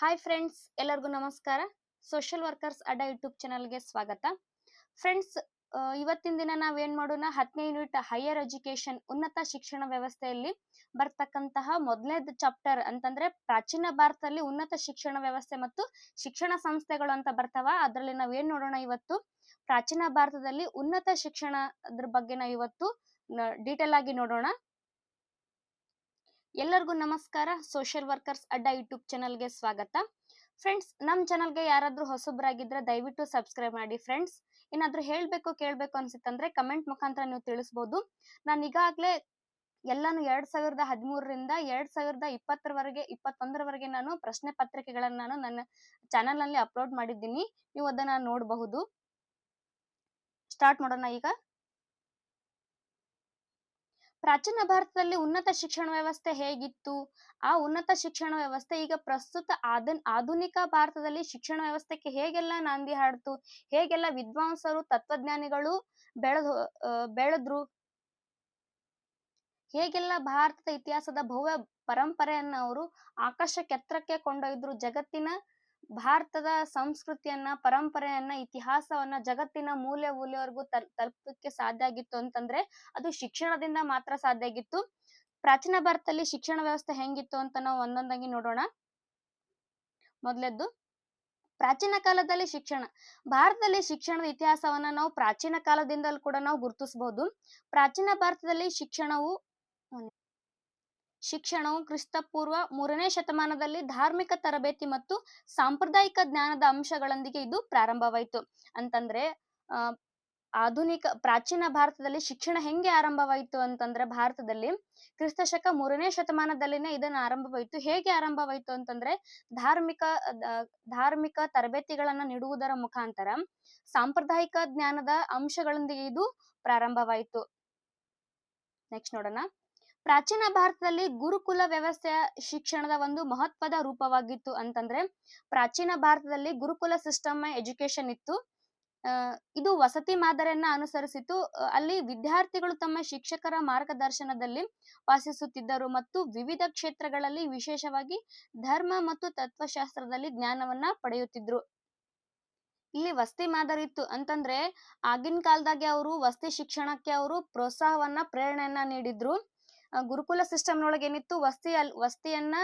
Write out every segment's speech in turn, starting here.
Hi friends ಎಲ್ಲರಿಗೂ ನಮಸ್ಕಾರ. Social workers ಅಡ್ಡ ಯೂಟ್ಯೂಬ್ ಚಾನಲ್ಗೆ ಸ್ವಾಗತ. ಫ್ರೆಂಡ್ಸ್ ಇವತ್ತಿನ ದಿನ ನಾವೇನ್ ಮಾಡೋಣ? ಹತ್ತನೇ ಯೂನಿಟ್ ಹೈಯರ್ ಎಜುಕೇಶನ್ ಉನ್ನತ ಶಿಕ್ಷಣ ವ್ಯವಸ್ಥೆಯಲ್ಲಿ ಬರ್ತಕ್ಕಂತಹ ಮೊದಲನೇದ ಚಾಪ್ಟರ್ ಅಂತಂದ್ರೆ ಪ್ರಾಚೀನ ಭಾರತದಲ್ಲಿ ಉನ್ನತ ಶಿಕ್ಷಣ ವ್ಯವಸ್ಥೆ ಮತ್ತು ಶಿಕ್ಷಣ ಸಂಸ್ಥೆಗಳು ಅಂತ ಬರ್ತಾವ. ಅದರಲ್ಲಿ ನಾವೇನ್ ನೋಡೋಣ ಇವತ್ತು? ಪ್ರಾಚೀನ ಭಾರತದಲ್ಲಿ ಉನ್ನತ ಶಿಕ್ಷಣದ ಬಗ್ಗೆ ನಾವು ಇವತ್ತು ಡೀಟೇಲ್ ಆಗಿ ನೋಡೋಣ. ಎಲ್ಲರಿಗೂ ನಮಸ್ಕಾರ. ಸೋಷಿಯಲ್ ವರ್ಕರ್ಸ್ ಅಡ್ಡ ಯೂಟ್ಯೂಬ್ ಚಾನಲ್ಗೆ ಸ್ವಾಗತ. ಫ್ರೆಂಡ್ಸ್ ನಮ್ಮ ಚಾನಲ್ಗೆ ಯಾರಾದರೂ ಹೊಸಬ್ರಾಗಿದ್ರೆ ದಯವಿಟ್ಟು ಸಬ್ಸ್ಕ್ರೈಬ್ ಮಾಡಿ ಫ್ರೆಂಡ್ಸ್. ಏನಾದರೂ ಹೇಳಬೇಕು ಕೇಳಬೇಕು ಅನ್ಸಿತ್ತಂದ್ರೆ ಕಮೆಂಟ್ ಮುಖಾಂತರ ನೀವು ತಿಳಿಸ್ಬೋದು. ನಾನು ಈಗಾಗಲೇ ಎಲ್ಲಾನು ಎರಡ್ ಸಾವಿರದ ಹದಿಮೂರರಿಂದ ಎರಡ್ ಸಾವಿರದ ಇಪ್ಪತ್ತರವರೆಗೆ, ಇಪ್ಪತ್ತೊಂದರವರೆಗೆ ನಾನು ಪ್ರಶ್ನೆ ಪತ್ರಿಕೆಗಳನ್ನ ನಾನು ನನ್ನ ಚಾನಲ್ನಲ್ಲಿ ಅಪ್ಲೋಡ್ ಮಾಡಿದ್ದೀನಿ. ನೀವು ಅದನ್ನ ನೋಡಬಹುದು. ಸ್ಟಾರ್ಟ್ ಮಾಡೋಣ ಈಗ. ಪ್ರಾಚೀನ ಭಾರತದಲ್ಲಿ ಉನ್ನತ ಶಿಕ್ಷಣ ವ್ಯವಸ್ಥೆ ಹೇಗಿತ್ತು? ಆ ಉನ್ನತ ಶಿಕ್ಷಣ ವ್ಯವಸ್ಥೆ ಈಗ ಪ್ರಸ್ತುತ ಆಧುನ್ ಆಧುನಿಕ ಭಾರತದಲ್ಲಿ ಶಿಕ್ಷಣ ವ್ಯವಸ್ಥೆಗೆ ಹೇಗೆಲ್ಲ ನಾಂದಿ ಹಾಡ್ತು? ಹೇಗೆಲ್ಲ ವಿದ್ವಾಂಸರು, ತತ್ವಜ್ಞಾನಿಗಳು ಬೆಳೆದು ಬೆಳೆದ್ರು? ಹೇಗೆಲ್ಲ ಭಾರತದ ಇತಿಹಾಸದ ಭವ್ಯ ಪರಂಪರೆಯನ್ನ ಅವರು ಆಕಾಶ ಕೆತ್ತರಕ್ಕೆ ಕೊಂಡೊಯ್ದ್ರು? ಜಗತ್ತಿನ ಭಾರತದ ಸಂಸ್ಕೃತಿಯನ್ನ, ಪರಂಪರೆಯನ್ನ, ಇತಿಹಾಸವನ್ನ ಜಗತ್ತಿನ ಮೂಲೆ ಮೂಲೆವರೆಗೂ ತಲ್, ತಲುಪಕ್ಕೆ ಸಾಧ್ಯ ಆಗಿತ್ತು ಅಂತಂದ್ರೆ ಅದು ಶಿಕ್ಷಣದಿಂದ ಮಾತ್ರ ಸಾಧ್ಯ ಆಗಿತ್ತು. ಪ್ರಾಚೀನ ಭಾರತದಲ್ಲಿ ಶಿಕ್ಷಣ ವ್ಯವಸ್ಥೆ ಹೆಂಗಿತ್ತು ಅಂತ ನಾವು ಒಂದೊಂದಾಗಿ ನೋಡೋಣ. ಮೊದಲದ್ದು, ಪ್ರಾಚೀನ ಕಾಲದಲ್ಲಿ ಶಿಕ್ಷಣ. ಭಾರತದಲ್ಲಿ ಶಿಕ್ಷಣದ ಇತಿಹಾಸವನ್ನ ನಾವು ಪ್ರಾಚೀನ ಕಾಲದಿಂದಲೂ ಕೂಡ ನಾವು ಗುರುತಿಸಬಹುದು ಪ್ರಾಚೀನ ಭಾರತದಲ್ಲಿ ಶಿಕ್ಷಣವು ಶಿಕ್ಷಣವು ಕ್ರಿಸ್ತಪೂರ್ವ ಮೂರನೇ ಶತಮಾನದಲ್ಲಿ ಧಾರ್ಮಿಕ ತರಬೇತಿ ಮತ್ತು ಸಾಂಪ್ರದಾಯಿಕ ಜ್ಞಾನದ ಅಂಶಗಳೊಂದಿಗೆ ಇದು ಪ್ರಾರಂಭವಾಯಿತು. ಅಂತಂದ್ರೆ ಆಧುನಿಕ ಪ್ರಾಚೀನ ಭಾರತದಲ್ಲಿ ಶಿಕ್ಷಣ ಹೆಂಗೆ ಆರಂಭವಾಯಿತು ಅಂತಂದ್ರೆ, ಭಾರತದಲ್ಲಿ ಕ್ರಿಸ್ತ ಶಕ ಮೂರನೇ ಶತಮಾನದಲ್ಲಿನೇ ಇದನ್ನ ಆರಂಭವಾಯಿತು. ಹೇಗೆ ಆರಂಭವಾಯಿತು ಅಂತಂದ್ರೆ, ಧಾರ್ಮಿಕ ಧಾರ್ಮಿಕ ತರಬೇತಿಗಳನ್ನ ನೀಡುವುದರ ಮುಖಾಂತರ ಸಾಂಪ್ರದಾಯಿಕ ಜ್ಞಾನದ ಅಂಶಗಳೊಂದಿಗೆ ಇದು ಪ್ರಾರಂಭವಾಯಿತು. ನೆಕ್ಸ್ಟ್ ನೋಡೋಣ. ಪ್ರಾಚೀನ ಭಾರತದಲ್ಲಿ ಗುರುಕುಲ ವ್ಯವಸ್ಥೆಯ ಶಿಕ್ಷಣದ ಒಂದು ಮಹತ್ವದ ರೂಪವಾಗಿತ್ತು ಅಂತಂದ್ರೆ, ಪ್ರಾಚೀನ ಭಾರತದಲ್ಲಿ ಗುರುಕುಲ ಸಿಸ್ಟಮ್ ಎಜುಕೇಶನ್ ಇತ್ತು. ಇದು ವಸತಿ ಮಾದರಿಯನ್ನ ಅನುಸರಿಸಿತು ಅಲ್ಲಿ ವಿದ್ಯಾರ್ಥಿಗಳು ತಮ್ಮ ಶಿಕ್ಷಕರ ಮಾರ್ಗದರ್ಶನದಲ್ಲಿ ವಾಸಿಸುತ್ತಿದ್ದರು ಮತ್ತು ವಿವಿಧ ಕ್ಷೇತ್ರಗಳಲ್ಲಿ ವಿಶೇಷವಾಗಿ ಧರ್ಮ ಮತ್ತು ತತ್ವಶಾಸ್ತ್ರದಲ್ಲಿ ಜ್ಞಾನವನ್ನ ಪಡೆಯುತ್ತಿದ್ರು. ಇಲ್ಲಿ ವಸತಿ ಮಾದರಿ ಇತ್ತು ಅಂತಂದ್ರೆ, ಆಗಿನ ಕಾಲದಾಗೆ ಅವರು ವಸತಿ ಶಿಕ್ಷಣಕ್ಕೆ ಅವರು ಪ್ರೋತ್ಸಾಹವನ್ನ, ಪ್ರೇರಣೆಯನ್ನ ನೀಡಿದ್ರು. ಗುರುಕುಲ ಸಿಸ್ಟಮ್ ನೊಳಗೆ ಏನಿತ್ತು? ಅಲ್, ವಸ್ತಿಯನ್ನ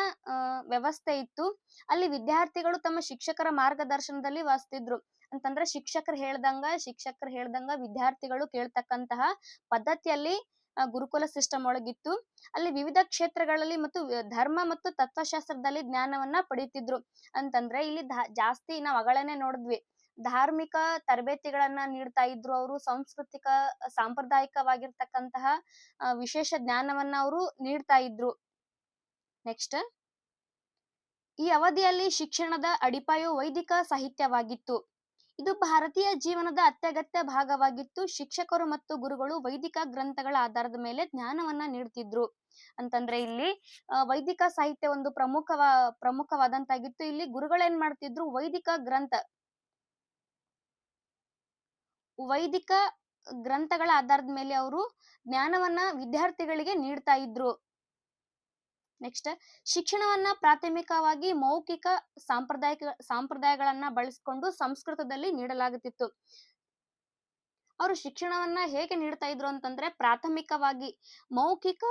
ವ್ಯವಸ್ಥೆ ಇತ್ತು. ಅಲ್ಲಿ ವಿದ್ಯಾರ್ಥಿಗಳು ತಮ್ಮ ಶಿಕ್ಷಕರ ಮಾರ್ಗದರ್ಶನದಲ್ಲಿ ವಾಸ್ತಿದ್ರು. ಅಂತಂದ್ರೆ ಶಿಕ್ಷಕರು ಹೇಳ್ದಂಗ ಶಿಕ್ಷಕರು ಹೇಳ್ದಂಗ ವಿದ್ಯಾರ್ಥಿಗಳು ಕೇಳ್ತಕ್ಕಂತಹ ಪದ್ಧತಿಯಲ್ಲಿ ಗುರುಕುಲ ಸಿಸ್ಟಮ್ ಒಳಗಿತ್ತು ಅಲ್ಲಿ ವಿವಿಧ ಕ್ಷೇತ್ರಗಳಲ್ಲಿ ಮತ್ತು ಧರ್ಮ ಮತ್ತು ತತ್ವಶಾಸ್ತ್ರದಲ್ಲಿ ಜ್ಞಾನವನ್ನ ಪಡೀತಿದ್ರು. ಅಂತಂದ್ರೆ ಇಲ್ಲಿ ಜಾಸ್ತಿ ನಾವ್ ಅಗಳನೆ ನೋಡಿದ್ವಿ. ಧಾರ್ಮಿಕ ತರಬೇತಿಗಳನ್ನ ನೀಡ್ತಾ ಇದ್ರು ಅವರು, ಸಾಂಸ್ಕೃತಿಕ, ಸಾಂಪ್ರದಾಯಿಕವಾಗಿರ್ತಕ್ಕಂತಹ ವಿಶೇಷ ಜ್ಞಾನವನ್ನ ಅವರು ನೀಡ್ತಾ ಇದ್ರು. ನೆಕ್ಸ್ಟ್ ಈ ಅವಧಿಯಲ್ಲಿ ಶಿಕ್ಷಣದ ಅಡಿಪಾಯು ವೈದಿಕ ಸಾಹಿತ್ಯವಾಗಿತ್ತು. ಇದು ಭಾರತೀಯ ಜೀವನದ ಅತ್ಯಗತ್ಯ ಭಾಗವಾಗಿತ್ತು. ಶಿಕ್ಷಕರು ಮತ್ತು ಗುರುಗಳು ವೈದಿಕ ಗ್ರಂಥಗಳ ಆಧಾರದ ಮೇಲೆ ಜ್ಞಾನವನ್ನ ನೀಡ್ತಿದ್ರು. ಅಂತಂದ್ರೆ ಇಲ್ಲಿ ವೈದಿಕ ಸಾಹಿತ್ಯ ಒಂದು ಪ್ರಮುಖವ, ಪ್ರಮುಖವಾದಂತಾಗಿತ್ತು. ಇಲ್ಲಿ ಗುರುಗಳೇನ್ ಮಾಡ್ತಿದ್ರು? ವೈದಿಕ ಗ್ರಂಥ. ವೈದಿಕ ಗ್ರಂಥಗಳ ಆಧಾರದ ಮೇಲೆ ಅವರು ಜ್ಞಾನವನ್ನ ವಿದ್ಯಾರ್ಥಿಗಳಿಗೆ ನೀಡ್ತಾ ಇದ್ರು. ನೆಕ್ಸ್ಟ್ ಶಿಕ್ಷಣವನ್ನ ಪ್ರಾಥಮಿಕವಾಗಿ ಮೌಖಿಕ ಸಾಂಪ್ರದಾಯಿಕ, ಸಾಂಪ್ರದಾಯಗಳನ್ನ ಬಳಸಿಕೊಂಡು ಸಂಸ್ಕೃತದಲ್ಲಿ ನೀಡಲಾಗುತ್ತಿತ್ತು. ಅವರು ಶಿಕ್ಷಣವನ್ನ ಹೇಗೆ ನೀಡ್ತಾ ಇದ್ರು ಅಂತಂದ್ರೆ ಪ್ರಾಥಮಿಕವಾಗಿ ಮೌಖಿಕ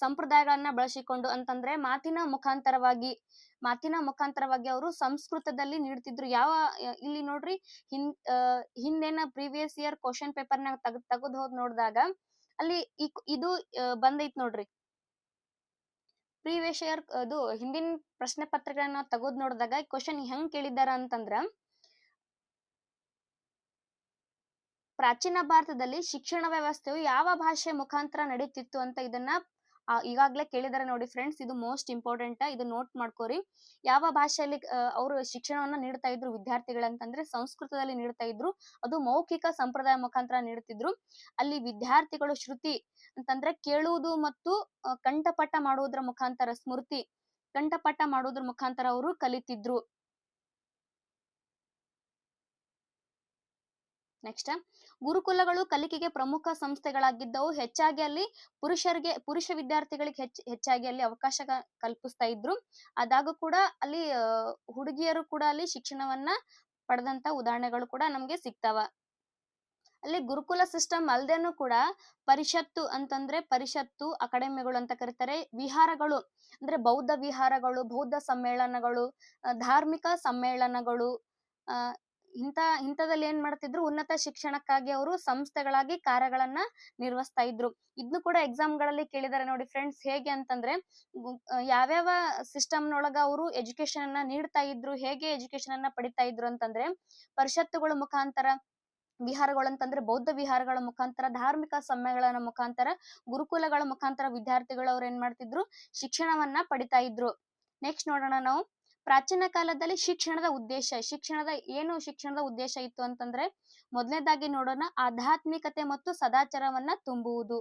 ಸಂಪ್ರದಾಯಗಳನ್ನ ಬಳಸಿಕೊಂಡು ಅಂತಂದ್ರೆ ಮಾತಿನ ಮುಖಾಂತರವಾಗಿ ಮಾತಿನ ಮುಖಾಂತರವಾಗಿ ಅವರು ಸಂಸ್ಕೃತದಲ್ಲಿ ನೀಡ್ತಿದ್ರು. ಯಾವ ಇಲ್ಲಿ ನೋಡ್ರಿ ಹಿಂದ್ ಹಿಂದೇನ ಪ್ರೀವಿಯಸ್ ಇಯರ್ ಕ್ವಶನ್ ಪೇಪರ್ನ ತಗ್, ತೆಗೆದು ಹೋದ್ ನೋಡಿದಾಗ ಅಲ್ಲಿ ಇದು ಬಂದೈತ್ ನೋಡ್ರಿ. ಪ್ರೀವಿಯಸ್ ಇಯರ್, ಅದು ಹಿಂದಿನ ಪ್ರಶ್ನೆ ಪತ್ರಗಳನ್ನ ತೆಗೆದು ನೋಡಿದಾಗ ಕ್ವಶನ್ ಹೆಂಗ್ ಕೇಳಿದಾರ ಅಂತಂದ್ರ ಪ್ರಾಚೀನ ಭಾರತದಲ್ಲಿ ಶಿಕ್ಷಣ ವ್ಯವಸ್ಥೆಯು ಯಾವ ಭಾಷೆ ಮುಖಾಂತರ ನಡೀತಿತ್ತು ಅಂತ ಇದನ್ನ ಈಗಾಗ್ಲೇ ಕೇಳಿದಾರೆ ನೋಡಿ ಫ್ರೆಂಡ್ಸ್ ಇದು ಮೋಸ್ಟ್ ಇಂಪಾರ್ಟೆಂಟ್ ಇದು ನೋಟ್ ಮಾಡ್ಕೋರಿ. ಯಾವ ಭಾಷೆಯಲ್ಲಿ ಅವರು ಶಿಕ್ಷಣವನ್ನ ನೀಡ್ತಾ ಇದ್ರು ವಿದ್ಯಾರ್ಥಿಗಳಂತಂದ್ರೆ ಸಂಸ್ಕೃತದಲ್ಲಿ ನೀಡ್ತಾ ಇದ್ರು, ಅದು ಮೌಖಿಕ ಸಂಪ್ರದಾಯ ಮುಖಾಂತರ ನೀಡ್ತಿದ್ರು ಅಲ್ಲಿ ವಿದ್ಯಾರ್ಥಿಗಳು ಶ್ರುತಿ ಅಂತಂದ್ರೆ ಕೇಳುವುದು ಮತ್ತು ಕಂಠಪಟ ಮಾಡುವುದರ ಮುಖಾಂತರ, ಸ್ಮೃತಿ ಕಂಠಪಟ ಮಾಡುವುದರ ಮುಖಾಂತರ ಅವರು ಕಲಿತಿದ್ರು. ನೆಕ್ಸ್ಟ್ ಗುರುಕುಲಗಳು ಕಲಿಕೆಗೆ ಪ್ರಮುಖ ಸಂಸ್ಥೆಗಳಾಗಿದ್ದವು. ಹೆಚ್ಚಾಗಿ ಅಲ್ಲಿ ಪುರುಷರಿಗೆ, ಪುರುಷ ವಿದ್ಯಾರ್ಥಿಗಳಿಗೆ ಹೆಚ್ಚ, ಹೆಚ್ಚಾಗಿ ಅಲ್ಲಿ ಅವಕಾಶ ಕಲ್ಪಿಸ್ತಾ ಇದ್ರು. ಅದಾಗೂ ಕೂಡ ಅಲ್ಲಿ ಹುಡುಗಿಯರು ಕೂಡ ಅಲ್ಲಿ ಶಿಕ್ಷಣವನ್ನ ಪಡೆದಂತ ಉದಾಹರಣೆಗಳು ಕೂಡ ನಮ್ಗೆ ಸಿಗ್ತಾವ. ಅಲ್ಲಿ ಗುರುಕುಲ ಸಿಸ್ಟಮ್ ಅಲ್ದೇನು ಕೂಡ ಪರಿಷತ್ತು ಅಂತಂದ್ರೆ ಪರಿಷತ್ತು, ಅಕಾಡೆಮಿಗಳು ಅಂತ ಕರೀತಾರೆ. ವಿಹಾರಗಳು ಅಂದ್ರೆ ಬೌದ್ಧ ವಿಹಾರಗಳು, ಬೌದ್ಧ ಸಮ್ಮೇಳನಗಳು ಧಾರ್ಮಿಕ ಸಮ್ಮೇಳನಗಳು ಇಂಥ ಇಂಥದಲ್ಲಿ ಏನ್ ಮಾಡ್ತಿದ್ರು, ಉನ್ನತ ಶಿಕ್ಷಣಕ್ಕಾಗಿ ಅವರು ಸಂಸ್ಥೆಗಳಾಗಿ ಕಾರ್ಯಗಳನ್ನ ನಿರ್ವಹಿಸ್ತಾ ಇದ್ರು. ಇದ್ನು ಕೂಡ ಎಕ್ಸಾಮ್ಗಳಲ್ಲಿ ಕೇಳಿದಾರೆ ನೋಡಿ ಫ್ರೆಂಡ್ಸ್ ಹೇಗೆ ಅಂತಂದ್ರೆ ಯಾವ್ಯಾವ ಸಿಸ್ಟಮ್ ನೊಳಗ ಅವರು ಎಜುಕೇಶನ್ ಅನ್ನ ನೀಡ್ತಾ ಇದ್ರು, ಹೇಗೆ ಎಜುಕೇಶನ್ ಅನ್ನ ಪಡಿತಾ ಇದ್ರು ಅಂತಂದ್ರೆ, ಪರಿಷತ್ತುಗಳ ಮುಖಾಂತರ ವಿಹಾರಗಳಂತಂದ್ರೆ ಬೌದ್ಧ ವಿಹಾರಗಳ ಮುಖಾಂತರ, ಧಾರ್ಮಿಕ ಸಮ್ಮೇಳನ ಮುಖಾಂತರ, ಗುರುಕುಲಗಳ ಮುಖಾಂತರ ವಿದ್ಯಾರ್ಥಿಗಳು ಅವ್ರು ಏನ್ ಮಾಡ್ತಿದ್ರು, ಶಿಕ್ಷಣವನ್ನ ಪಡಿತಾ ಇದ್ರು. ನೆಕ್ಸ್ಟ್ ನೋಡೋಣ ನಾವು. ಪ್ರಾಚೀನ ಕಾಲದಲ್ಲಿ ಶಿಕ್ಷಣದ ಉದ್ದೇಶ, ಶಿಕ್ಷಣದ ಏನು ಶಿಕ್ಷಣದ ಉದ್ದೇಶ ಇತ್ತು ಅಂತಂದ್ರೆ ಮೊದಲನೇದಾಗಿ ನೋಡೋಣ ಆಧ್ಯಾತ್ಮಿಕತೆ ಮತ್ತು ಸದಾಚಾರವನ್ನ ತುಂಬುವುದು.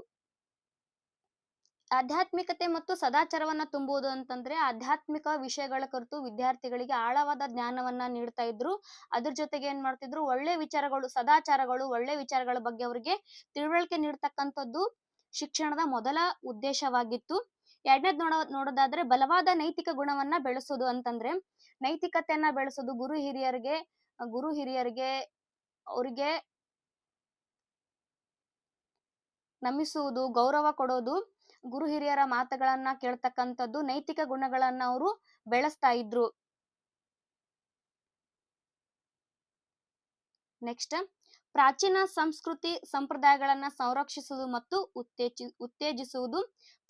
ಆಧ್ಯಾತ್ಮಿಕತೆ ಮತ್ತು ಸದಾಚಾರವನ್ನ ತುಂಬುವುದು ಅಂತಂದ್ರೆ ಆಧ್ಯಾತ್ಮಿಕ ವಿಷಯಗಳ ಕುರಿತು ವಿದ್ಯಾರ್ಥಿಗಳಿಗೆ ಆಳವಾದ ಜ್ಞಾನವನ್ನ ನೀಡ್ತಾ ಇದ್ರು. ಅದ್ರ ಜೊತೆಗೆ ಏನ್ ಮಾಡ್ತಿದ್ರು, ಒಳ್ಳೆ ವಿಚಾರಗಳು, ಸದಾಚಾರಗಳು, ಒಳ್ಳೆ ವಿಚಾರಗಳ ಬಗ್ಗೆ ಅವರಿಗೆ ತಿಳುವಳಿಕೆ ನೀಡ್ತಕ್ಕಂಥದ್ದು ಶಿಕ್ಷಣದ ಮೊದಲ ಉದ್ದೇಶವಾಗಿತ್ತು. ಎರಡನೇದ್ ನೋಡೋ, ನೋಡೋದಾದ್ರೆ ಬಲವಾದ ನೈತಿಕ ಗುಣವನ್ನ ಬೆಳೆಸೋದು ಅಂತಂದ್ರೆ, ನೈತಿಕತೆಯನ್ನ ಬೆಳೆಸೋದು ಗುರು ಹಿರಿಯರಿಗೆ ಗುರು ಹಿರಿಯರಿಗೆ, ಅವ್ರಿಗೆ ನಮಿಸುವುದು, ಗೌರವ ಕೊಡೋದು, ಗುರು ಹಿರಿಯರ ಮಾತುಗಳನ್ನ ಕೇಳ್ತಕ್ಕಂಥದ್ದು, ನೈತಿಕ ಗುಣಗಳನ್ನ ಅವರು ಬೆಳೆಸ್ತಾ ಇದ್ರು. ನೆಕ್ಸ್ಟ್ ಪ್ರಾಚೀನ ಸಂಸ್ಕೃತಿ ಸಂಪ್ರದಾಯಗಳನ್ನ ಸಂರಕ್ಷಿಸುವುದು ಮತ್ತು ಉತ್ತೇಜಿ, ಉತ್ತೇಜಿಸುವುದು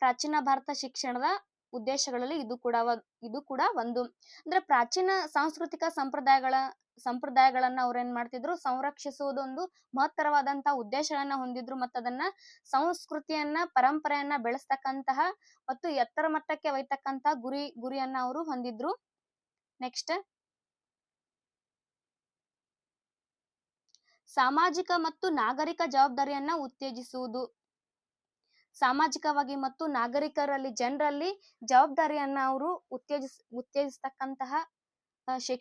ಪ್ರಾಚೀನ ಭಾರತ ಶಿಕ್ಷಣದ ಉದ್ದೇಶಗಳಲ್ಲಿ ಇದು ಕೂಡ ಇದು ಕೂಡ ಒಂದು. ಅಂದ್ರೆ ಪ್ರಾಚೀನ ಸಾಂಸ್ಕೃತಿಕ ಸಂಪ್ರದಾಯಗಳ, ಸಂಪ್ರದಾಯಗಳನ್ನ ಅವ್ರೇನ್ ಮಾಡ್ತಿದ್ರು? ಸಂರಕ್ಷಿಸುವುದೊಂದು ಮಹತ್ತರವಾದಂತ ಉದ್ದೇಶಗಳನ್ನ ಹೊಂದಿದ್ರು ಮತ್ತು ಅದನ್ನ ಸಂಸ್ಕೃತಿಯನ್ನ, ಪರಂಪರೆಯನ್ನ ಬೆಳೆಸ್ತಕ್ಕಂತಹ ಮತ್ತು ಎತ್ತರ ಮಟ್ಟಕ್ಕೆ ಒಯ್ತಕ್ಕಂತಹ ಗುರಿ, ಗುರಿಯನ್ನ ಅವರು ಹೊಂದಿದ್ರು. ನೆಕ್ಸ್ಟ್. ಸಾಮಾಜಿಕ ಮತ್ತು ನಾಗರಿಕ ಜವಾಬ್ದಾರಿಯನ್ನ ಉತ್ತೇಜಿಸುವುದು. ಸಾಮಾಜಿಕವಾಗಿ ಮತ್ತು ನಾಗರಿಕರಲ್ಲಿ ಜನರಲ್ಲಿ ಜವಾಬ್ದಾರಿಯನ್ನ ಅವರು ಉತ್ತೇಜಿಸ್, ಉತ್ತೇಜಿಸ್ತಕ್ಕಂತಹ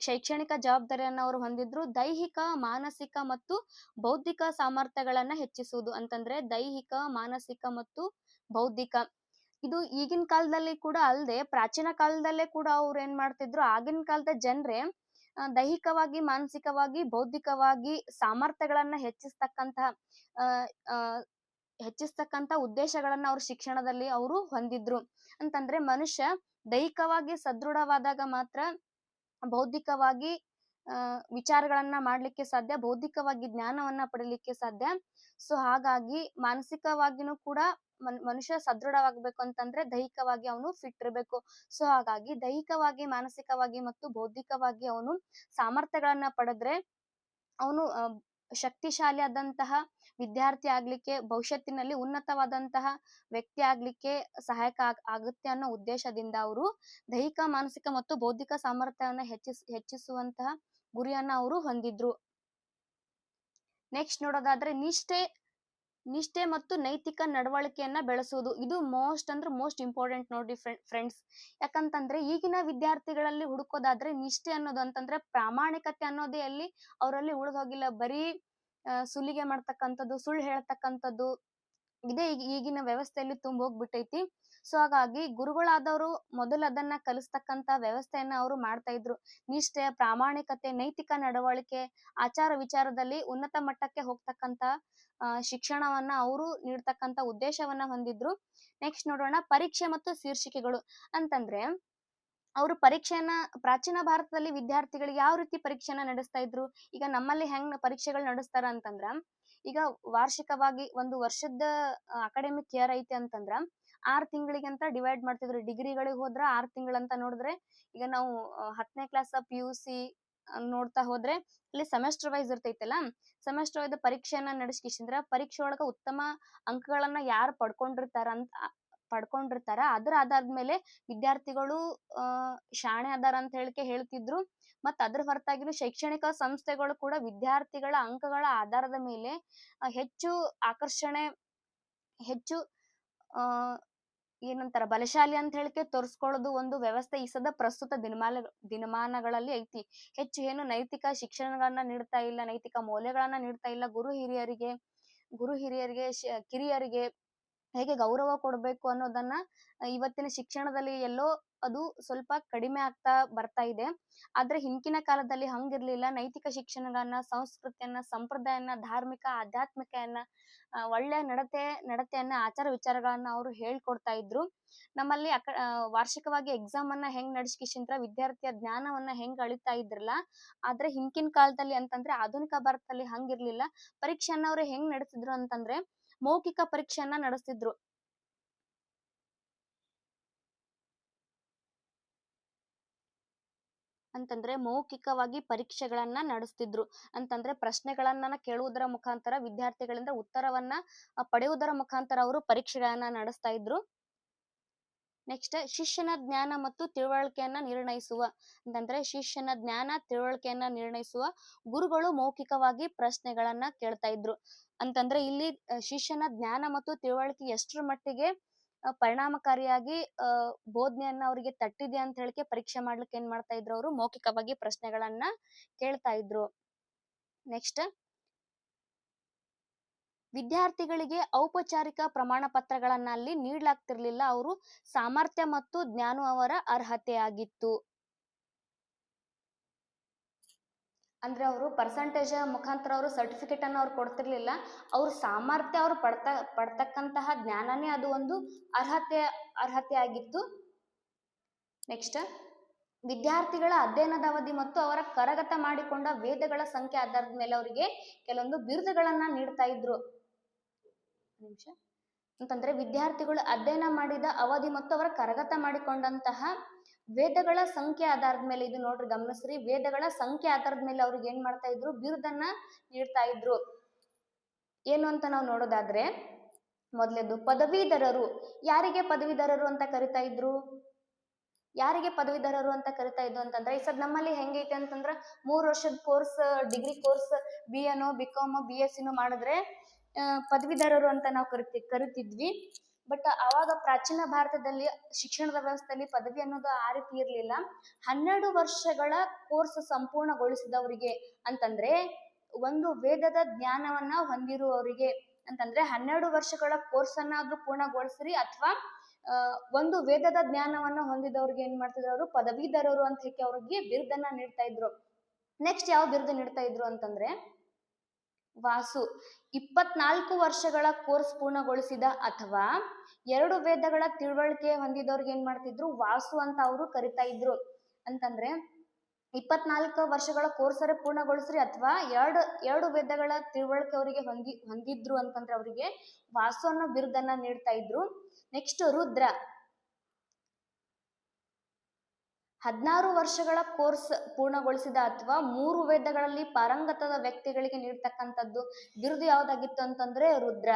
ಶೈಕ್ಷಣಿಕ ಜವಾಬ್ದಾರಿಯನ್ನ ಅವರು ಹೊಂದಿದ್ರು ದೈಹಿಕ, ಮಾನಸಿಕ ಮತ್ತು ಬೌದ್ಧಿಕ ಸಾಮರ್ಥ್ಯಗಳನ್ನ ಹೆಚ್ಚಿಸುವುದು ಅಂತಂದ್ರೆ ದೈಹಿಕ, ಮಾನಸಿಕ ಮತ್ತು ಬೌದ್ಧಿಕ. ಇದು ಈಗಿನ ಕಾಲದಲ್ಲಿ ಕೂಡ ಅಲ್ಲದೆ ಪ್ರಾಚೀನ ಕಾಲದಲ್ಲೇ ಕೂಡ ಅವ್ರು ಏನ್ ಮಾಡ್ತಿದ್ರು ಆಗಿನ ಕಾಲದ ಜನರೇ ದೈಹಿಕವಾಗಿ, ಮಾನಸಿಕವಾಗಿ, ಬೌದ್ಧಿಕವಾಗಿ ಸಾಮರ್ಥ್ಯಗಳನ್ನ ಹೆಚ್ಚಿಸ್ತಕ್ಕಂತಹ ಹೆಚ್ಚಿಸ್ತಕ್ಕಂತ ಉದ್ದೇಶಗಳನ್ನ ಅವ್ರ ಶಿಕ್ಷಣದಲ್ಲಿ ಅವರು ಹೊಂದಿದ್ರು. ಅಂತಂದ್ರೆ ಮನುಷ್ಯ ದೈಹಿಕವಾಗಿ ಸದೃಢವಾದಾಗ ಮಾತ್ರ ಬೌದ್ಧಿಕವಾಗಿ ವಿಚಾರಗಳನ್ನ ಮಾಡ್ಲಿಕ್ಕೆ ಸಾಧ್ಯ, ಬೌದ್ಧಿಕವಾಗಿ ಜ್ಞಾನವನ್ನ ಪಡಿಲಿಕ್ಕೆ ಸಾಧ್ಯ ಸೊ, ಹಾಗಾಗಿ ಮಾನಸಿಕವಾಗಿನೂ ಕೂಡ ಮನ್- ಮನುಷ್ಯ ಸದೃಢವಾಗಬೇಕು ಅಂತಂದ್ರೆ ದೈಹಿಕವಾಗಿ ಅವನು ಫಿಟ್ ಇರಬೇಕು. ಸೊ, ಹಾಗಾಗಿ ದೈಹಿಕವಾಗಿ, ಮಾನಸಿಕವಾಗಿ ಮತ್ತು ಬೌದ್ಧಿಕವಾಗಿ ಅವನು ಸಾಮರ್ಥ್ಯಗಳನ್ನ ಪಡೆದ್ರೆ ಅವನು ಶಕ್ತಿಶಾಲಿ ಆದಂತಹ ವಿದ್ಯಾರ್ಥಿ ಆಗ್ಲಿಕ್ಕೆ, ಭವಿಷ್ಯತ್ತಿನಲ್ಲಿ ಉನ್ನತವಾದಂತಹ ವ್ಯಕ್ತಿ ಆಗ್ಲಿಕ್ಕೆ ಸಹಾಯಕ ಆಗುತ್ತೆ ಅನ್ನೋ ಉದ್ದೇಶದಿಂದ ಅವರು ದೈಹಿಕ, ಮಾನಸಿಕ ಮತ್ತು ಬೌದ್ಧಿಕ ಸಾಮರ್ಥ್ಯವನ್ನ ಹೆಚ್ಚಿಸ್, ಹೆಚ್ಚಿಸುವಂತಹ ಗುರಿಯನ್ನ ಅವರು ಹೊಂದಿದ್ರು. ನೆಕ್ಸ್ಟ್ ನೋಡೋದಾದ್ರೆ ನಿಷ್ಠೆ ನಿಷ್ಠೆ ಮತ್ತು ನೈತಿಕ ನಡವಳಿಕೆಯನ್ನ ಬೆಳೆಸುವುದು. ಇದು ಮೋಸ್ಟ್ ಅಂದ್ರೆ ಮೋಸ್ಟ್ ಇಂಪಾರ್ಟೆಂಟ್ ನೋಡಿ ಫ್ರೆಂಡ್ಸ್ ಯಾಕಂತಂದ್ರೆ ಈಗಿನ ವಿದ್ಯಾರ್ಥಿಗಳಲ್ಲಿ ಹುಡುಕೋದಾದ್ರೆ ನಿಷ್ಠೆ ಅನ್ನೋದು ಅಂತಂದ್ರೆ ಪ್ರಾಮಾಣಿಕತೆ ಅನ್ನೋದೇ ಅಲ್ಲಿ ಅವರಲ್ಲಿ ಉಳಿದೋಗಿಲ್ಲ. ಬರೀ ಸುಲಿಗೆ ಮಾಡ್ತಕ್ಕಂಥದ್ದು, ಸುಳ್ಳು ಹೇಳ್ತಕ್ಕಂಥದ್ದು ಇದೇ ಈಗ, ಈಗಿನ ವ್ಯವಸ್ಥೆಯಲ್ಲಿ ತುಂಬ ಹೋಗ್ಬಿಟ್ಟೈತಿ ಸೊ, ಹಾಗಾಗಿ ಗುರುಗಳಾದವರು ಮೊದಲು ಅದನ್ನ ಕಲಿಸ್ತಕ್ಕಂತ ವ್ಯವಸ್ಥೆಯನ್ನ ಅವರು ಮಾಡ್ತಾ ಇದ್ರು. ನಿಷ್ಠೆ, ಪ್ರಾಮಾಣಿಕತೆ, ನೈತಿಕ ನಡವಳಿಕೆ, ಆಚಾರ ವಿಚಾರದಲ್ಲಿ ಉನ್ನತ ಮಟ್ಟಕ್ಕೆ ಹೋಗ್ತಕ್ಕಂತ ಶಿಕ್ಷಣವನ್ನ ಅವರು ನೀಡ್ತಕ್ಕಂತ ಉದ್ದೇಶವನ್ನ ಹೊಂದಿದ್ರು. ನೆಕ್ಸ್ಟ್ ನೋಡೋಣ ಪರೀಕ್ಷೆ ಮತ್ತು ಶೀರ್ಷಿಕೆಗಳು. ಅಂತಂದ್ರೆ, ಅವರು ಪರೀಕ್ಷೆಯನ್ನ, ಪ್ರಾಚೀನ ಭಾರತದಲ್ಲಿ ವಿದ್ಯಾರ್ಥಿಗಳಿಗೆ ಯಾವ ರೀತಿ ಪರೀಕ್ಷೆಯನ್ನ ನಡೆಸ್ತಾ ಇದ್ರು? ಈಗ ನಮ್ಮಲ್ಲಿ ಹೆಂಗ್ ಪರೀಕ್ಷೆಗಳು ನಡೆಸ್ತಾರ ಅಂತಂದ್ರ ಈಗ ವಾರ್ಷಿಕವಾಗಿ ಒಂದು ವರ್ಷದ ಅಕಾಡೆಮಿಕ್ ಇಯರ್ ಐತಿ ಅಂತಂದ್ರ, ಆರ್ ಅಂತ ಡಿವೈಡ್ ಮಾಡ್ತಿದ್ರು. ಡಿಗ್ರಿಗಳಿಗೆ ಹೋದ್ರ ಆರ್ ತಿಂಗಳಂತ ನೋಡಿದ್ರೆ, ಈಗ ನಾವು ಹತ್ತನೇ ಕ್ಲಾಸ್ ಪಿ ಯು ಸಿ ನೋಡ್ತಾ ಹೋದ್ರೆ, ಅಲ್ಲಿ ಸೆಮೆಸ್ಟರ್ ವೈಸ್ ಇರ್ತೈತಲ್ಲ ಸೆಮೆಸ್ಟರ್ ವೈಸ್ ಪರೀಕ್ಷೆಯನ್ನ ನಡೆಸ್ಕಿಸಿದ್ರ, ಪರೀಕ್ಷೆ ಒಳಗ ಉತ್ತಮ ಅಂಕಗಳನ್ನ ಯಾರು ಪಡ್ಕೊಂಡಿರ್ತಾರ ಅಂತ ಪಡ್ಕೊಂಡಿರ್ತಾರ, ಅದ್ರ ಆಧಾರದ ಮೇಲೆ ವಿದ್ಯಾರ್ಥಿಗಳು ಶಾಣೆ ಅದಾರ ಅಂತ ಹೇಳಿಕೆ ಹೇಳ್ತಿದ್ರು. ಮತ್ತ ಅದ್ರ ಹೊರತಾಗಿನೂ ಶೈಕ್ಷಣಿಕ ಸಂಸ್ಥೆಗಳು ಕೂಡ ವಿದ್ಯಾರ್ಥಿಗಳ ಅಂಕಗಳ ಆಧಾರದ ಮೇಲೆ ಹೆಚ್ಚು ಆಕರ್ಷಣೆ, ಹೆಚ್ಚು, ಆ, ಏನಂತಾರ ಬಲಶಾಲಿ ಅಂತ ಹೇಳಿಕೆ ತೋರಿಸ್ಕೊಳ್ಳೋದು ಒಂದು ವ್ಯವಸ್ಥೆ ಈ ಸದ ಪ್ರಸ್ತುತ ದಿನಮಾನ ದಿನಮಾನಗಳಲ್ಲಿ ಐತಿ. ಹೆಚ್ಚು ಏನು ನೈತಿಕ ಶಿಕ್ಷಣಗಳನ್ನ ನೀಡ್ತಾ ಇಲ್ಲ, ನೈತಿಕ ಮೌಲ್ಯಗಳನ್ನ ನೀಡ್ತಾ ಇಲ್ಲ ಗುರು ಹಿರಿಯರಿಗೆ ಗುರು ಹಿರಿಯರಿಗೆ ಕಿರಿಯರಿಗೆ ಹೇಗೆ ಗೌರವ ಕೊಡಬೇಕು ಅನ್ನೋದನ್ನ ಇವತ್ತಿನ ಶಿಕ್ಷಣದಲ್ಲಿ ಎಲ್ಲೋ ಅದು ಸ್ವಲ್ಪ ಕಡಿಮೆ ಆಗ್ತಾ ಬರ್ತಾ ಇದೆ. ಆದ್ರೆ ಹಿಂದಿನ ಕಾಲದಲ್ಲಿ ಹಂಗಿರ್ಲಿಲ್ಲ. ನೈತಿಕ ಶಿಕ್ಷಣಗಳನ್ನ ಸಂಸ್ಕೃತಿಯನ್ನ, ಸಂಪ್ರದಾಯನ, ಧಾರ್ಮಿಕ, ಆಧ್ಯಾತ್ಮಿಕೆಯನ್ನ ಒಳ್ಳೆ ನಡತೆ, ನಡತೆಯನ್ನ, ಆಚಾರ ವಿಚಾರಗಳನ್ನ ಅವರು ಹೇಳ್ಕೊಡ್ತಾ ಇದ್ರು. ನಮ್ಮಲ್ಲಿ ಅಕ ವಾರ್ಷಿಕವಾಗಿ ಎಕ್ಸಾಮ್ ಅನ್ನ ಹೆಂಗ್ ನಡ್ಸ್ಕಿಶಿಂತ್ರ ವಿದ್ಯಾರ್ಥಿಯ ಜ್ಞಾನವನ್ನ ಹೆಂಗ್ ಅಳಿತಾ ಇದ್ರಲ್ಲ, ಆದ್ರೆ ಹಿಂದಿನ ಕಾಲದಲ್ಲಿ ಅಂತಂದ್ರೆ ಆಧುನಿಕ ಭಾರತದಲ್ಲಿ ಹಂಗಿರ್ಲಿಲ್ಲ. ಪರೀಕ್ಷೆಯನ್ನ ಅವ್ರು ಹೆಂಗ್ ನಡೆಸಿದ್ರು ಅಂತಂದ್ರೆ, ಮೌಖಿಕ ಪರೀಕ್ಷೆಯನ್ನ ನಡೆಸ್ತಿದ್ರು. ಅಂತಂದ್ರೆ ಮೌಖಿಕವಾಗಿ ಪರೀಕ್ಷೆಗಳನ್ನ ನಡೆಸ್ತಿದ್ರು. ಅಂತಂದ್ರೆ ಪ್ರಶ್ನೆಗಳನ್ನ ಕೇಳುವುದರ ಮುಖಾಂತರ ವಿದ್ಯಾರ್ಥಿಗಳಿಂದ ಉತ್ತರವನ್ನ ಪಡೆಯುವುದರ ಮುಖಾಂತರ ಅವರು ಪರೀಕ್ಷೆಗಳನ್ನ ನಡೆಸ್ತಾ ಇದ್ರು. ನೆಕ್ಸ್ಟ್ ಶಿಷ್ಯನ ಜ್ಞಾನ ಮತ್ತು ತಿಳುವಳಿಕೆಯನ್ನ ನಿರ್ಣಯಿಸುವ. ಅಂತಂದ್ರೆ ಶಿಷ್ಯನ ಜ್ಞಾನ, ತಿಳುವಳಿಕೆಯನ್ನ ನಿರ್ಣಯಿಸುವ ಗುರುಗಳು ಮೌಖಿಕವಾಗಿ ಪ್ರಶ್ನೆಗಳನ್ನ ಕೇಳ್ತಾ ಇದ್ರು. ಅಂತಂದ್ರೆ ಇಲ್ಲಿ ಶಿಷ್ಯನ ಜ್ಞಾನ ಮತ್ತು ತಿಳುವಳಿಕೆ ಎಷ್ಟರ ಮಟ್ಟಿಗೆ ಪರಿಣಾಮಕಾರಿಯಾಗಿ ಅಹ್ ಬೋಧನೆಯನ್ನ ಅವರಿಗೆ ತಟ್ಟಿದೆ ಅಂತ ಹೇಳಿಕೆ ಪರೀಕ್ಷೆ ಮಾಡ್ಲಿಕ್ಕೆ ಏನ್ ಮಾಡ್ತಾ ಇದ್ರು ಅವರು? ಮೌಖಿಕವಾಗಿ ಪ್ರಶ್ನೆಗಳನ್ನ ಕೇಳ್ತಾ ಇದ್ರು. ನೆಕ್ಸ್ಟ್. ವಿದ್ಯಾರ್ಥಿಗಳಿಗೆ ಔಪಚಾರಿಕ ಪ್ರಮಾಣ ಪತ್ರಗಳನ್ನ ಅಲ್ಲಿ ನೀಡ್ಲಾಗ್ತಿರ್ಲಿಲ್ಲ. ಅವರು ಸಾಮರ್ಥ್ಯ ಮತ್ತು ಜ್ಞಾನ ಅವರ ಅರ್ಹತೆ ಆಗಿತ್ತು ಅಂದ್ರೆ ಅವರು ಪರ್ಸಂಟೇಜ್ ಮುಖಾಂತರ ಅವರು ಸರ್ಟಿಫಿಕೇಟ್ ಅನ್ನ ಅವ್ರು ಕೊಡ್ತಿರ್ಲಿಲ್ಲ. ಅವ್ರ ಸಾಮರ್ಥ್ಯ ಅವ್ರು ಪಡ್ತ, ಪಡ್ತಕ್ಕಂತಹ ಜ್ಞಾನನೇ ಅದು ಒಂದು ಅರ್ಹತೆ ಅರ್ಹತೆ ಆಗಿತ್ತು. ನೆಕ್ಸ್ಟ್ ವಿದ್ಯಾರ್ಥಿಗಳ ಅಧ್ಯಯನದ ಅವಧಿ ಮತ್ತು ಅವರ ಕರಗತ ಮಾಡಿಕೊಂಡ ವೇದಗಳ ಸಂಖ್ಯೆ ಆಧಾರದ ಮೇಲೆ ಅವರಿಗೆ ಕೆಲವೊಂದು ಬಿರುದುಗಳನ್ನ ನೀಡ್ತಾ ಇದ್ರು. ನಿಮಿಷ. ಅಂತಂದ್ರೆ ವಿದ್ಯಾರ್ಥಿಗಳು ಅಧ್ಯಯನ ಮಾಡಿದ ಅವಧಿ ಮತ್ತು ಅವರ ಕರಗತ ಮಾಡಿಕೊಂಡಂತಹ ವೇದಗಳ ಸಂಖ್ಯೆ ಆಧಾರದ ಮೇಲೆ ಇದು ನೋಡ್ರಿ ಗಮನಿಸ್ರಿ. ವೇದಗಳ ಸಂಖ್ಯೆ ಆಧಾರದ ಮೇಲೆ ಅವ್ರಿಗೆ ಏನ್ ಮಾಡ್ತಾ ಇದ್ರು? ಬಿರುದನ್ನ ನೀಡ್ತಾ ಇದ್ರು. ಏನು ಅಂತ ನಾವು ನೋಡೋದಾದ್ರೆ, ಮೊದಲೇದು ಪದವೀಧರರು. ಯಾರಿಗೆ ಪದವೀಧರರು ಅಂತ ಕರಿತಾ ಇದ್ರು? ಯಾರಿಗೆ ಪದವೀಧರರು ಅಂತ ಕರಿತಾ ಇದ್ರು ಅಂತಂದ್ರೆ, ಈ ಸದ್ ನಮ್ಮಲ್ಲಿ ಹೆಂಗೈತೆ ಅಂತಂದ್ರ, ಮೂರ್ ವರ್ಷದ ಕೋರ್ಸ್, ಡಿಗ್ರಿ ಕೋರ್ಸ್ ಬಿ ಎನೋ ಬಿ ಕಾಮ್ ಬಿ ಎಸ್ ಸಿನೂ ಮಾಡಿದ್ರೆ ಪದವೀಧರರು ಅಂತ ನಾವು ಕರಿತಿ, ಕರಿತಿದ್ವಿ. ಬಟ್ ಅವಾಗ ಪ್ರಾಚೀನ ಭಾರತದಲ್ಲಿ ಶಿಕ್ಷಣದ ವ್ಯವಸ್ಥೆಯಲ್ಲಿ ಪದವಿ ಅನ್ನೋದು ಆ ರೀತಿ ಇರಲಿಲ್ಲ. ಹನ್ನೆರಡು ವರ್ಷಗಳ ಕೋರ್ಸ್ ಸಂಪೂರ್ಣಗೊಳಿಸಿದವರಿಗೆ ಅಂತಂದ್ರೆ ಒಂದು ವೇದದ ಜ್ಞಾನವನ್ನ ಹೊಂದಿರುವವರಿಗೆ ಅಂತಂದ್ರೆ ಹನ್ನೆರಡು ವರ್ಷಗಳ ಕೋರ್ಸ್ ಅನ್ನಾದ್ರೂ ಪೂರ್ಣಗೊಳಿಸ್ರಿ ಅಥವಾ ಒಂದು ವೇದದ ಜ್ಞಾನವನ್ನ ಹೊಂದಿದವ್ರಿಗೆ ಏನ್ ಮಾಡ್ತಿದ್ರು ಅವರು? ಪದವೀಧರರು ಅಂತ ಹೇಳಿ ಅವ್ರಿಗೆ ಬಿರುದನ್ನ ನೀಡ್ತಾ ಇದ್ರು. ನೆಕ್ಸ್ಟ್ ಯಾವ ಬಿರುದು ನೀಡ್ತಾ ಇದ್ರು ಅಂತಂದ್ರೆ ವಾಸು, ಇಪ್ಪತ್ನಾಲ್ಕು ವರ್ಷಗಳ ಕೋರ್ಸ್ ಪೂರ್ಣಗೊಳಿಸಿದ ಅಥವಾ ಎರಡು ವೇದಗಳ ತಿಳುವಳಿಕೆ ಹೊಂದಿದವ್ರಿಗೆ ಏನ್ ಮಾಡ್ತಿದ್ರು? ವಾಸು ಅಂತ ಅವರು ಕರಿತಾ ಇದ್ರು. ಅಂತಂದ್ರೆ, ಇಪ್ಪತ್ನಾಲ್ಕು ವರ್ಷಗಳ ಕೋರ್ಸರೆ ಪೂರ್ಣಗೊಳಿಸ್ರಿ ಅಥವಾ ಎರಡು ಎರಡು ವೇದಗಳ ತಿಳುವಳಿಕೆ ಅವರಿಗೆ ಹೊಂದಿ, ಹೊಂದಿದ್ರು ಅಂತಂದ್ರೆ ಅವರಿಗೆ ವಾಸು ಅನ್ನೋ ಬಿರುದನ್ನ ನೀಡ್ತಾ ಇದ್ರು. ನೆಕ್ಸ್ಟ್ ರುದ್ರ. ಹದಿನಾರು ವರ್ಷಗಳ ಕೋರ್ಸ್ ಪೂರ್ಣಗೊಳಿಸಿದ ಅಥವಾ ಮೂರು ವೇದಗಳಲ್ಲಿ ಪಾರಂಗತದ ವ್ಯಕ್ತಿಗಳಿಗೆ ನೀಡ್ತಕ್ಕಂಥದ್ದು ಬಿರುದು ಯಾವ್ದಾಗಿತ್ತು ಅಂತಂದ್ರೆ ರುದ್ರ.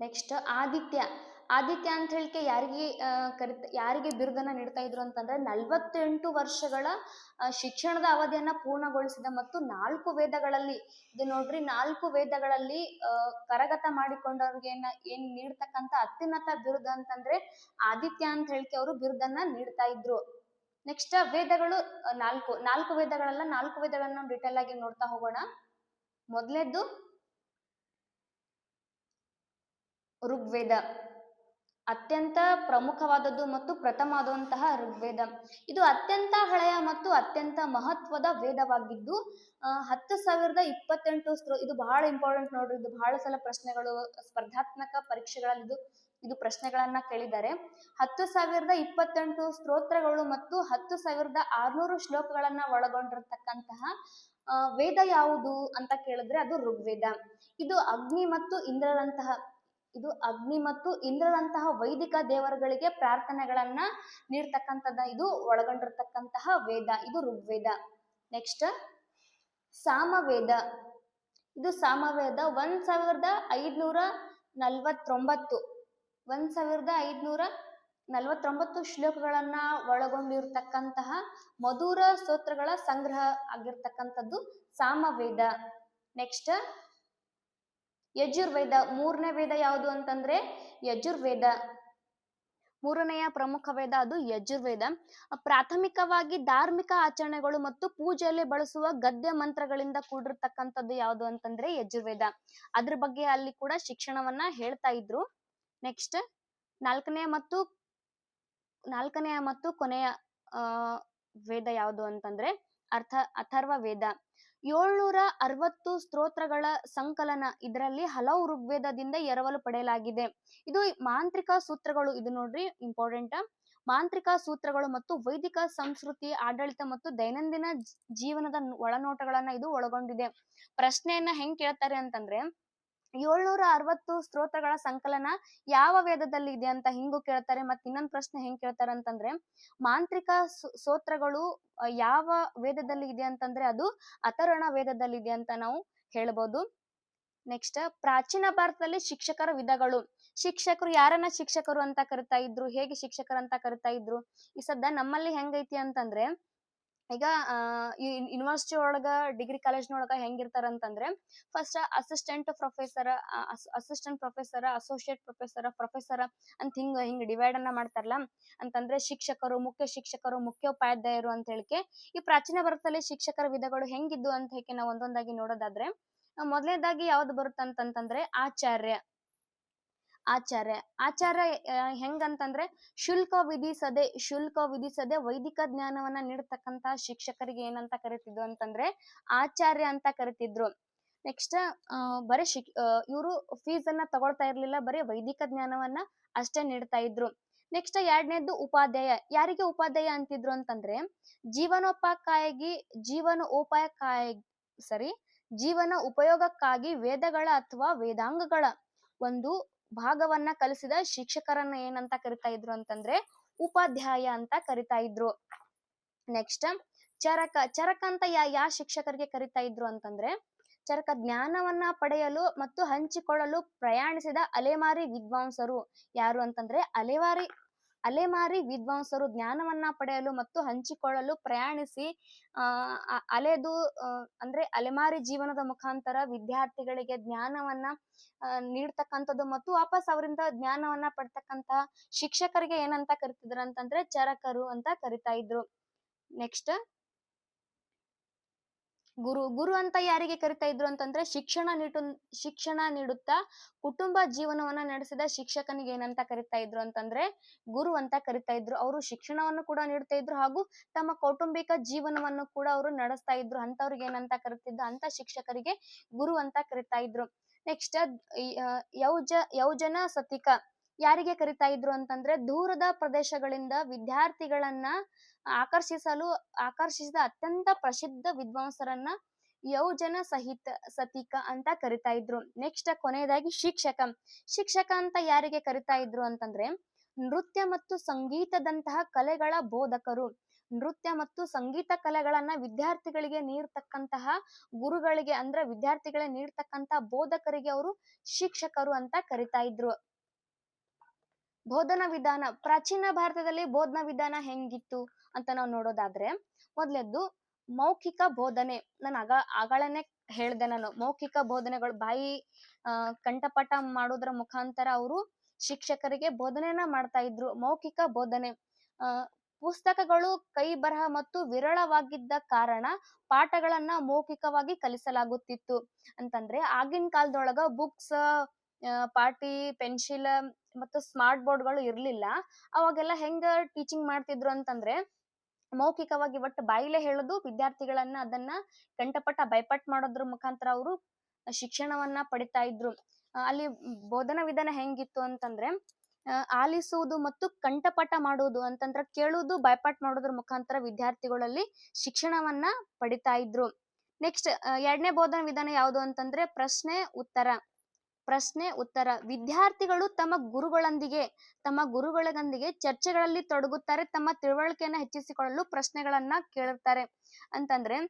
ನೆಕ್ಸ್ಟ್ ಆದಿತ್ಯ. ಆದಿತ್ಯ ಅಂತ ಹೇಳಿಕೆ ಯಾರಿಗೆ ಕರಿತ, ಯಾರಿಗೆ ಬಿರುದನ್ನ ನೀಡ್ತಾ ಇದ್ರು ಅಂತಂದ್ರೆ ನಲವತ್ತೆಂಟು ವರ್ಷಗಳ ಶಿಕ್ಷಣದ ಅವಧಿಯನ್ನ ಪೂರ್ಣಗೊಳಿಸಿದ ಮತ್ತು ನಾಲ್ಕು ವೇದಗಳಲ್ಲಿ, ಇದು ನೋಡ್ರಿ ನಾಲ್ಕು ವೇದಗಳಲ್ಲಿ ಕರಗತ ಮಾಡಿಕೊಂಡವ್ರಿಗೆ ಏನ್ ಏನ್ ನೀಡ್ತಕ್ಕಂಥ ಅತ್ಯುನ್ನತ ಬಿರುದ ಅಂತಂದ್ರೆ ಆದಿತ್ಯ ಅಂತ ಹೇಳಿಕೆ ಅವರು ಬಿರುದನ್ನ ನೀಡ್ತಾ ಇದ್ರು. ನೆಕ್ಸ್ಟ್ ವೇದಗಳು ನಾಲ್ಕು ನಾಲ್ಕು ವೇದಗಳೆಲ್ಲ, ನಾಲ್ಕು ವೇದಗಳನ್ನ ಡಿಟೇಲ್ ಆಗಿ ನೋಡ್ತಾ ಹೋಗೋಣ. ಮೊದಲೇದ್ದು ಋಗ್ವೇದ. ಅತ್ಯಂತ ಪ್ರಮುಖವಾದದ್ದು ಮತ್ತು ಪ್ರಥಮವಾದಂತಹ ಋಗ್ವೇದ. ಇದು ಅತ್ಯಂತ ಹಳೆಯ ಮತ್ತು ಅತ್ಯಂತ ಮಹತ್ವದ ವೇದವಾಗಿದ್ದು ಹತ್ತು ಸಾವಿರದ ಇಪ್ಪತ್ತೆಂಟು ಸ್ತ್ರೋ ಇದು ಬಹಳ ಇಂಪಾರ್ಟೆಂಟ್ ನೋಡ್ರಿ, ಇದು ಬಹಳ ಸಲ ಪ್ರಶ್ನೆಗಳು, ಸ್ಪರ್ಧಾತ್ಮಕ ಪರೀಕ್ಷೆಗಳಲ್ಲಿ ಇದು ಇದು ಪ್ರಶ್ನೆಗಳನ್ನ ಕೇಳಿದ್ದಾರೆ. ಹತ್ತು ಸಾವಿರದ ಇಪ್ಪತ್ತೆಂಟು ಸ್ತೋತ್ರಗಳು ಮತ್ತು ಹತ್ತು ಸಾವಿರದ ಆರ್ನೂರು ಶ್ಲೋಕಗಳನ್ನ ಒಳಗೊಂಡಿರತಕ್ಕಂತಹ ವೇದ ಯಾವುದು ಅಂತ ಕೇಳಿದ್ರೆ ಅದು ಋಗ್ವೇದ. ಇದು ಅಗ್ನಿ ಮತ್ತು ಇಂದ್ರರಂತಹ ಇದು ಅಗ್ನಿ ಮತ್ತು ಇಂದ್ರರಂತಹ ವೈದಿಕ ದೇವರುಗಳಿಗೆ ಪ್ರಾರ್ಥನೆಗಳನ್ನ ನೀಡ್ತಕ್ಕಂಥದ್ದ. ಇದು ಒಳಗೊಂಡಿರ್ತಕ್ಕಂತಹ ವೇದ, ಇದು ಋಗ್ವೇದ. ನೆಕ್ಸ್ಟ್ ಸಾಮವೇದ. ಇದು ಸಾಮವೇದ ಒಂದ್ ಸಾವಿರದ ಐದ್ನೂರ ನಲ್ವತ್ತೊಂಬತ್ತು. ಒಂದ್ ಸಾವಿರದ ಐದ್ನೂರ ನಲವತ್ತೊಂಬತ್ತು ಶ್ಲೋಕಗಳನ್ನ ಒಳಗೊಂಡಿರ್ತಕ್ಕಂತಹ ಮಧುರ ಸ್ತೋತ್ರಗಳ ಸಂಗ್ರಹ ಆಗಿರ್ತಕ್ಕಂಥದ್ದು ಸಾಮವೇದ. ನೆಕ್ಸ್ಟ್ ಯಜುರ್ವೇದ ಮೂರನೇ ವೇದ ಯಾವುದು ಅಂತಂದ್ರೆ ಯಜುರ್ವೇದ. ಮೂರನೆಯ ಪ್ರಮುಖ ವೇದ ಅದು ಯಜುರ್ವೇದ. ಪ್ರಾಥಮಿಕವಾಗಿ ಧಾರ್ಮಿಕ ಆಚರಣೆಗಳು ಮತ್ತು ಪೂಜೆಯಲ್ಲಿ ಬಳಸುವ ಗದ್ಯ ಮಂತ್ರಗಳಿಂದ ಕೂಡಿರ್ತಕ್ಕಂಥದ್ದು ಯಾವುದು ಅಂತಂದ್ರೆ ಯಜುರ್ವೇದ. ಅದ್ರ ಬಗ್ಗೆ ಅಲ್ಲಿ ಕೂಡ ಶಿಕ್ಷಣವನ್ನ ಹೇಳ್ತಾ ಇದ್ರು. ನೆಕ್ಸ್ಟ್ ನಾಲ್ಕನೆಯ ಮತ್ತು ನಾಲ್ಕನೆಯ ಮತ್ತು ಕೊನೆಯ ವೇದ ಯಾವುದು ಅಂತಂದ್ರೆ ಅರ್ಥ, ಅಥರ್ವ ವೇದ. ಏಳ್ನೂರ ಅರವತ್ತು ಸ್ತೋತ್ರಗಳ ಸಂಕಲನ. ಇದರಲ್ಲಿ ಹಲವು ಋಗ್ವೇದದಿಂದ ಎರವಲು ಪಡೆಯಲಾಗಿದೆ. ಇದು ಮಾಂತ್ರಿಕ ಸೂತ್ರಗಳು. ಇದು ನೋಡ್ರಿ ಇಂಪಾರ್ಟೆಂಟ್ ಮಾಂತ್ರಿಕ ಸೂತ್ರಗಳು ಮತ್ತು ವೈದಿಕ ಸಂಸ್ಕೃತಿ, ಆಡಳಿತ ಮತ್ತು ದೈನಂದಿನ ಜೀವನದ ಒಳನೋಟಗಳನ್ನ ಇದು ಒಳಗೊಂಡಿದೆ. ಪ್ರಶ್ನೆಯನ್ನ ಹೆಂಗ್ ಕೇಳ್ತಾರೆ ಅಂತಂದ್ರೆ ಏಳ್ನೂರ ಅರವತ್ತು ಸ್ತೋತ್ರಗಳ ಸಂಕಲನ ಯಾವ ವೇದದಲ್ಲಿ ಇದೆ ಅಂತ ಹಿಂಗೂ ಕೇಳ್ತಾರೆ, ಮತ್ತೆ ಇನ್ನೊಂದು ಪ್ರಶ್ನೆ ಹೆಂಗ್ ಕೇಳ್ತಾರೆ ಅಂತಂದ್ರೆ, ಮಾಂತ್ರಿಕ ಸ್ತೋತ್ರಗಳು ಯಾವ ವೇದದಲ್ಲಿ ಇದೆ ಅಂತಂದ್ರೆ ಅದು ಅತರಣ ವೇದದಲ್ಲಿ ಇದೆ ಅಂತ ನಾವು ಹೇಳ್ಬೋದು. ನೆಕ್ಸ್ಟ್, ಪ್ರಾಚೀನ ಭಾರತದಲ್ಲಿ ಶಿಕ್ಷಕರ ವಿಧಗಳು. ಶಿಕ್ಷಕರು ಯಾರನ್ನ ಶಿಕ್ಷಕರು ಅಂತ ಕರಿತಾ ಇದ್ರು, ಹೇಗೆ ಶಿಕ್ಷಕರು ಅಂತ ಕರಿತಾ ಇದ್ರು, ಈ ಸದ್ದ ನಮ್ಮಲ್ಲಿ ಹೆಂಗೈತಿ ಅಂತಂದ್ರೆ ಈಗ ಯೂನಿವರ್ಸಿಟಿ ಒಳಗ ಡಿಗ್ರಿ ಕಾಲೇಜ್ನೊಳಗ ಹೆಂಗಿರ್ತಾರ ಅಂತಂದ್ರೆ first assistant professor assistant professor associate professor professor ಅಂತ ಹಿಂಗ, ಹಿಂಗ್ ಡಿವೈಡ್ ಅನ್ನ ಮಾಡ್ತಾರಲ್ಲ. ಅಂತಂದ್ರೆ ಶಿಕ್ಷಕರು, ಮುಖ್ಯ ಶಿಕ್ಷಕರು, ಮುಖ್ಯೋಪಾಧ್ಯಾಯರು ಅಂತ ಹೇಳಿಕೆ, ಈ ಪ್ರಾಚೀನ ಭಾರತದಲ್ಲಿ ಶಿಕ್ಷಕರ ವಿಧಗಳು ಹೆಂಗಿದ್ದು ಅಂತ ಹೇಳಿ ನಾವು ಒಂದೊಂದಾಗಿ ನೋಡೋದಾದ್ರೆ ಮೊದಲನೇದಾಗಿ ಯಾವ್ದು ಬರುತ್ತಂತಂದ್ರೆ ಆಚಾರ್ಯ. ಆಚಾರ್ಯ. ಆಚಾರ್ಯ ಹೆಂಗಂತಂದ್ರೆ ಶುಲ್ಕ ವಿಧಿಸದೆ ಶುಲ್ಕ ವಿಧಿಸದೆ ವೈದಿಕ ಜ್ಞಾನವನ್ನ ನೀಡತಕ್ಕಂತ ಶಿಕ್ಷಕರಿಗೆ ಏನಂತ ಕರಿತಿದ್ರು ಅಂತಂದ್ರೆ ಆಚಾರ್ಯ ಅಂತ ಕರಿತಿದ್ರು. ನೆಕ್ಸ್ಟ್ ಬರೀ ಶಿಕ್ ಇವರು ಫೀಸ್ ಅನ್ನ ತಗೊಳ್ತಾ ಇರ್ಲಿಲ್ಲ, ಬರೀ ವೈದಿಕ ಜ್ಞಾನವನ್ನ ಅಷ್ಟೇ ನೀಡ್ತಾ ಇದ್ರು. ನೆಕ್ಸ್ಟ್ ಎರಡನೇದ್ದು ಉಪಾಧ್ಯಾಯ. ಯಾರಿಗೆ ಉಪಾಧ್ಯಾಯ ಅಂತಿದ್ರು ಅಂತಂದ್ರೆ ಜೀವನೋಪಾಯಕ್ಕಾಗಿ ಜೀವನೋಪಾಯಕ್ಕಾಗಿ ಸರಿ ಜೀವನ ಉಪಯೋಗಕ್ಕಾಗಿ ವೇದಗಳ ಅಥವಾ ವೇದಾಂಗಗಳ ಒಂದು ಭಾಗವನ್ನ ಕಲಿಸಿದ ಶಿಕ್ಷಕರನ್ನ ಏನಂತ ಕರಿತಾ ಇದ್ರು ಅಂತಂದ್ರೆ ಉಪಾಧ್ಯಾಯ ಅಂತ ಕರಿತಾ ಇದ್ರು. ನೆಕ್ಸ್ಟ್ ಚರಕ ಚರಕ ಅಂತ ಯಾ ಯಾ ಶಿಕ್ಷಕರಿಗೆ ಕರಿತಾ ಇದ್ರು ಅಂತಂದ್ರೆ ಚರಕ ಜ್ಞಾನವನ್ನ ಪಡೆಯಲು ಮತ್ತು ಹಂಚಿಕೊಳ್ಳಲು ಪ್ರಯಾಣಿಸಿದ ಅಲೆಮಾರಿ ವಿದ್ವಾಂಸರು ಯಾರು ಅಂತಂದ್ರೆ ಅಲೆಮಾರಿ ಅಲೆಮಾರಿ ವಿದ್ವಾಂಸರು ಜ್ಞಾನವನ್ನ ಪಡೆಯಲು ಮತ್ತು ಹಂಚಿಕೊಳ್ಳಲು ಪ್ರಯಾಣಿಸಿ ಅಹ್ ಅಲೆದು ಅಂದ್ರೆ ಅಲೆಮಾರಿ ಜೀವನದ ಮುಖಾಂತರ ವಿದ್ಯಾರ್ಥಿಗಳಿಗೆ ಜ್ಞಾನವನ್ನ ನೀಡ್ತಕ್ಕಂಥದ್ದು ಮತ್ತು ವಾಪಸ್ ಅವರಿಂದ ಜ್ಞಾನವನ್ನ ಪಡ್ತಕ್ಕಂತಹ ಶಿಕ್ಷಕರಿಗೆ ಏನಂತ ಕರಿತಿದ್ರು ಅಂತಂದ್ರೆ ಚರಕರು ಅಂತ ಕರಿತಾ ಇದ್ರು. ನೆಕ್ಸ್ಟ್. ಗುರು ಗುರು ಅಂತ ಯಾರಿಗೆ ಕರಿತಾ ಇದ್ರು ಅಂತಂದ್ರೆ ಶಿಕ್ಷಣ ನೀಡು ಶಿಕ್ಷಣ ನೀಡುತ್ತಾ ಕುಟುಂಬ ಜೀವನವನ್ನ ನಡೆಸಿದ ಶಿಕ್ಷಕನಿಗೆ ಏನಂತ ಕರಿತಾ ಇದ್ರು ಅಂತಂದ್ರೆ ಗುರು ಅಂತ ಕರಿತಾ ಇದ್ರು. ಅವರು ಶಿಕ್ಷಣವನ್ನು ಕೂಡ ನೀಡ್ತಾ ಇದ್ರು ಹಾಗೂ ತಮ್ಮ ಕೌಟುಂಬಿಕ ಜೀವನವನ್ನು ಕೂಡ ಅವರು ನಡೆಸ್ತಾ ಇದ್ರು. ಅಂತವ್ರಿಗೆ ಏನಂತ ಕರಿತಿದ್ರು ಅಂತ ಶಿಕ್ಷಕರಿಗೆ ಗುರು ಅಂತ ಕರಿತಾ ಇದ್ರು. ನೆಕ್ಸ್ಟ್ ಯೌಜ, ಯೌಜನ ಸತಿಕ ಯಾರಿಗೆ ಕರಿತಾ ಇದ್ರು ಅಂತಂದ್ರೆ ದೂರದ ಪ್ರದೇಶಗಳಿಂದ ವಿದ್ಯಾರ್ಥಿಗಳನ್ನ ಆಕರ್ಷಿಸಲು, ಆಕರ್ಷಿಸಿದ ಅತ್ಯಂತ ಪ್ರಸಿದ್ಧ ವಿದ್ವಾಂಸರನ್ನ ಯೌಜನ ಸಹಿತ ಸತಿಕ ಅಂತ ಕರಿತಾ ಇದ್ರು. ನೆಕ್ಸ್ಟ್ ಕೊನೆಯದಾಗಿ ಶಿಕ್ಷಕ. ಶಿಕ್ಷಕ ಅಂತ ಯಾರಿಗೆ ಕರಿತಾ ಇದ್ರು ಅಂತಂದ್ರೆ, ನೃತ್ಯ ಮತ್ತು ಸಂಗೀತದಂತಹ ಕಲೆಗಳ ಬೋಧಕರು. ನೃತ್ಯ ಮತ್ತು ಸಂಗೀತ ಕಲೆಗಳನ್ನ ವಿದ್ಯಾರ್ಥಿಗಳಿಗೆ ನೀಡ್ತಕ್ಕಂತಹ ಗುರುಗಳಿಗೆ ಅಂದ್ರೆ ವಿದ್ಯಾರ್ಥಿಗಳಿಗೆ ನೀಡ್ತಕ್ಕಂತಹ ಬೋಧಕರಿಗೆ ಅವರು ಶಿಕ್ಷಕರು ಅಂತ ಕರಿತಾ ಇದ್ರು. ಬೋಧನಾ ವಿಧಾನ. ಪ್ರಾಚೀನ ಭಾರತದಲ್ಲಿ ಬೋಧನಾ ವಿಧಾನ ಹೆಂಗಿತ್ತು? ಅಂತ ನಾವು ನೋಡೋದಾದ್ರೆ, ಮೊದ್ಲೆದ್ದು ಮೌಖಿಕ ಬೋಧನೆ. ನಾನು ಆಗ ಆಗಳನೆ ಹೇಳ್ದೆ ನಾನು. ಮೌಖಿಕ ಬೋಧನೆಗಳು ಬಾಯಿ, ಆ, ಕಂಠಪಾಠ ಮಾಡೋದ್ರ ಮುಖಾಂತರ ಅವರು ಶಿಕ್ಷಕರಿಗೆ ಬೋಧನೆಯನ್ನ ಮಾಡ್ತಾ ಇದ್ರು. ಮೌಖಿಕ ಬೋಧನೆ. ಪುಸ್ತಕಗಳು ಕೈ ಬರಹ ಮತ್ತು ವಿರಳವಾಗಿದ್ದ ಕಾರಣ ಪಾಠಗಳನ್ನ ಮೌಖಿಕವಾಗಿ ಕಲಿಸಲಾಗುತ್ತಿತ್ತು. ಅಂತಂದ್ರೆ, ಆಗಿನ ಕಾಲದೊಳಗ ಬುಕ್ಸ್ ಪಾಟಿ ಪೆನ್ಸಿಲ್ ಮತ್ತು ಸ್ಮಾರ್ಟ್ ಬೋರ್ಡ್ಗಳು ಇರ್ಲಿಲ್ಲ. ಅವಾಗೆಲ್ಲ ಹೆಂಗ ಟೀಚಿಂಗ್ ಮಾಡ್ತಿದ್ರು ಅಂತಂದ್ರೆ ಮೌಖಿಕವಾಗಿ ಒಟ್ಟು ಬಾಯಿಲೆ ಹೇಳುದು ವಿದ್ಯಾರ್ಥಿಗಳನ್ನ ಅದನ್ನ ಕಂಠಪಟ ಬೈಪಾಠ ಮಾಡೋದ್ರ ಮುಖಾಂತರ ಅವರು ಶಿಕ್ಷಣವನ್ನ ಪಡಿತಾ ಇದ್ರು. ಅಲ್ಲಿ ಬೋಧನಾ ವಿಧಾನ ಹೆಂಗಿತ್ತು ಅಂತಂದ್ರೆ ಆಲಿಸುವುದು ಮತ್ತು ಕಂಠಪಾಠ ಮಾಡುವುದು ಅಂತಂದ್ರೆ ಕೇಳುವುದು ಬೈಪಾಟ್ ಮಾಡೋದ್ರ ಮುಖಾಂತರ ವಿದ್ಯಾರ್ಥಿಗಳಲ್ಲಿ ಶಿಕ್ಷಣವನ್ನ ಪಡಿತಾ ಇದ್ರು. ನೆಕ್ಸ್ಟ್ ಎರಡನೇ ಬೋಧನಾ ವಿಧಾನ ಯಾವುದು ಅಂತಂದ್ರೆ ಪ್ರಶ್ನೆ ಉತ್ತರ. ಪ್ರಶ್ನೆ ಉತ್ತರ. ವಿದ್ಯಾರ್ಥಿಗಳು ತಮ್ಮ ಗುರುಗಳೊಂದಿಗೆ ತಮ್ಮ ಗುರುಗಳೊಂದಿಗೆ ಚರ್ಚೆಗಳಲ್ಲಿ ತೊಡಗುತ್ತಾರೆ, ತಮ್ಮ ತಿಳುವಳಿಕೆಯನ್ನ ಹೆಚ್ಚಿಸಿಕೊಳ್ಳಲು ಪ್ರಶ್ನೆಗಳನ್ನ ಕೇಳುತ್ತಾರೆ. ಅಂತಂದ್ರೆ,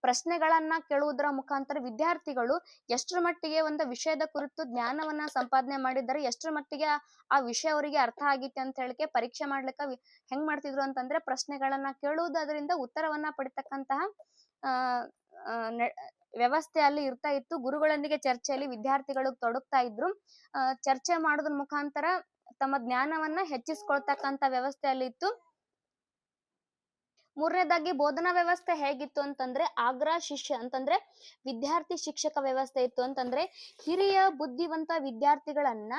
ಪ್ರಶ್ನೆಗಳನ್ನ ಕೇಳುವುದರ ಮುಖಾಂತರ ವಿದ್ಯಾರ್ಥಿಗಳು ಎಷ್ಟರ ಮಟ್ಟಿಗೆ ಒಂದು ವಿಷಯದ ಕುರಿತು ಜ್ಞಾನವನ್ನ ಸಂಪಾದನೆ ಮಾಡಿದ್ದಾರೆ, ಎಷ್ಟರ ಮಟ್ಟಿಗೆ ಆ- ವಿಷಯ ಅವರಿಗೆ ಅರ್ಥ ಆಗಿತ್ತೆ ಅಂತ ಹೇಳಿಕೆ ಪರೀಕ್ಷೆ ಮಾಡ್ಲಿಕ್ಕೆ ಹೆಂಗ್ ಮಾಡ್ತಿದ್ರು ಅಂತಂದ್ರೆ ಪ್ರಶ್ನೆಗಳನ್ನ ಕೇಳುವುದು ಅದರಿಂದ ಉತ್ತರವನ್ನ ಪಡಿತಕ್ಕಂತಹ, ಆ ವ್ಯವಸ್ಥೆ ಅಲ್ಲಿ ಇರ್ತಾ ಇತ್ತು. ಗುರುಗಳೊಂದಿಗೆ ಚರ್ಚೆಯಲ್ಲಿ ವಿದ್ಯಾರ್ಥಿಗಳು ತೊಡಗ್ತಾ ಇದ್ರು. ಚರ್ಚೆ ಮಾಡೋದ್ರ ಮುಖಾಂತರ ತಮ್ಮ ಜ್ಞಾನವನ್ನ ಹೆಚ್ಚಿಸ್ಕೊಳ್ತಕ್ಕಂತ ವ್ಯವಸ್ಥೆ ಅಲ್ಲಿ ಇತ್ತು. ಮೂರನೇದಾಗಿ ಬೋಧನಾ ವ್ಯವಸ್ಥೆ ಹೇಗಿತ್ತು ಅಂತಂದ್ರೆ ಆಗ್ರಾ ಶಿಷ್ಯ ಅಂತಂದ್ರೆ ವಿದ್ಯಾರ್ಥಿ ಶಿಕ್ಷಕ ವ್ಯವಸ್ಥೆ ಇತ್ತು ಅಂತಂದ್ರೆ ಹಿರಿಯ ಬುದ್ಧಿವಂತ ವಿದ್ಯಾರ್ಥಿಗಳನ್ನ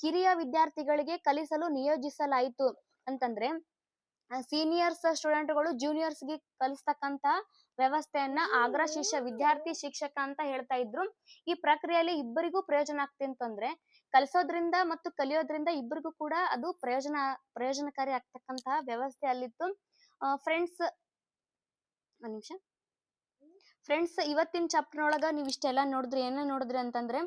ಕಿರಿಯ ವಿದ್ಯಾರ್ಥಿಗಳಿಗೆ ಕಲಿಸಲು ನಿಯೋಜಿಸಲಾಯಿತು ಅಂತಂದ್ರೆ ಸೀನಿಯರ್ಸ್ ಸ್ಟೂಡೆಂಟ್ಗಳು ಜೂನಿಯರ್ಸ್ಗೆ ಕಲಿಸ್ತಕ್ಕಂತ ವ್ಯವಸ್ಥೆಯನ್ನ ಆಗ್ರ ಶಿಷ್ಯ ವಿದ್ಯಾರ್ಥಿ ಶಿಕ್ಷಕ ಅಂತ ಹೇಳ್ತಾ ಇದ್ರು. ಈ ಪ್ರಕ್ರಿಯೆಯಲ್ಲಿ ಇಬ್ಬರಿಗೂ ಪ್ರಯೋಜನ ಆಗ್ತಿಂತಂದ್ರೆ ಕಲಿಸೋದ್ರಿಂದ ಮತ್ತು ಕಲಿಯೋದ್ರಿಂದ ಇಬ್ಬರಿಗೂ ಕೂಡ ಅದು ಪ್ರಯೋಜನ ಪ್ರಯೋಜನಕಾರಿ ಆಗ್ತಕ್ಕಂತಹ ವ್ಯವಸ್ಥೆ ಅಲ್ಲಿತ್ತು. ಫ್ರೆಂಡ್ಸ್ ಒಂದ್ ನಿಮಿಷ. ಫ್ರೆಂಡ್ಸ್ ಇವತ್ತಿನ ಚಾಪ್ಟರ್ ಒಳಗ ನೀವ್ ಇಷ್ಟೆಲ್ಲ ನೋಡಿದ್ರಿ ಏನ ನೋಡಿದ್ರಿ ಅಂತಂದ್ರೆ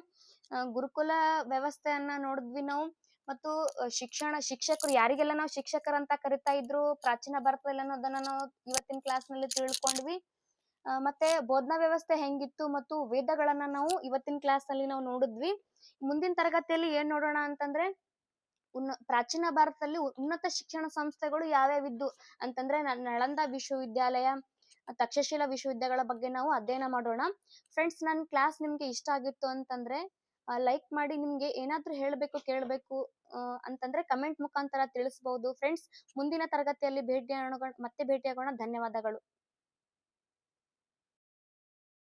ಗುರುಕುಲ ವ್ಯವಸ್ಥೆಯನ್ನ ನೋಡಿದ್ವಿ ನಾವು. ಮತ್ತು ಶಿಕ್ಷಣ, ಶಿಕ್ಷಕರು ಯಾರಿಗೆಲ್ಲ ನಾವು ಶಿಕ್ಷಕರಂತ ಕರಿತಾ ಇದ್ರು, ಪ್ರಾಚೀನ ಭಾರತದಲ್ಲಿ ಅನ್ನೋದನ್ನ ನಾವು ಇವತ್ತಿನ ಕ್ಲಾಸ್ನಲ್ಲಿ ತಿಳ್ಕೊಂಡ್ವಿ. ಮತ್ತೆ ಬೋಧನಾ ವ್ಯವಸ್ಥೆ ಹೆಂಗಿತ್ತು ಮತ್ತು ವೇದಗಳನ್ನ ನಾವು ಇವತ್ತಿನ ಕ್ಲಾಸ್ನಲ್ಲಿ ನಾವು ನೋಡಿದ್ವಿ. ಮುಂದಿನ ತರಗತಿಯಲ್ಲಿ ಏನ್ ನೋಡೋಣ ಅಂತಂದ್ರೆ ಉನ್ನ ಪ್ರಾಚೀನ ಭಾರತದಲ್ಲಿ ಉನ್ನತ ಶಿಕ್ಷಣ ಸಂಸ್ಥೆಗಳು ಯಾವ್ಯಾವಿದ್ದು ಅಂತಂದ್ರೆ ನಳಂದ ವಿಶ್ವವಿದ್ಯಾಲಯ, ತಕ್ಷಶಿಲಾ ವಿಶ್ವವಿದ್ಯಾಲಯಗಳ ಬಗ್ಗೆ ನಾವು ಅಧ್ಯಯನ ಮಾಡೋಣ. ಫ್ರೆಂಡ್ಸ್ ನನ್ನ ಕ್ಲಾಸ್ ನಿಮ್ಗೆ ಇಷ್ಟ ಆಗಿತ್ತು ಅಂತಂದ್ರೆ ಲೈಕ್ ಮಾಡಿ ನಿಮ್ಗೆ ಏನಾದ್ರೂ ಹೇಳಬೇಕು, ಕೇಳಬೇಕು ಅಂತಂದ್ರೆ ಕಮೆಂಟ್ ಮುಖಾಂತರ ತಿಳಿಸಬಹುದು ಫ್ರೆಂಡ್ಸ್ ಮುಂದಿನ ತರಗತಿಯಲ್ಲಿ ಭೇಟಿಯಾಗೋಣ, ಮತ್ತೆ ಭೇಟಿಯಾಗೋಣ. ಧನ್ಯವಾದಗಳು.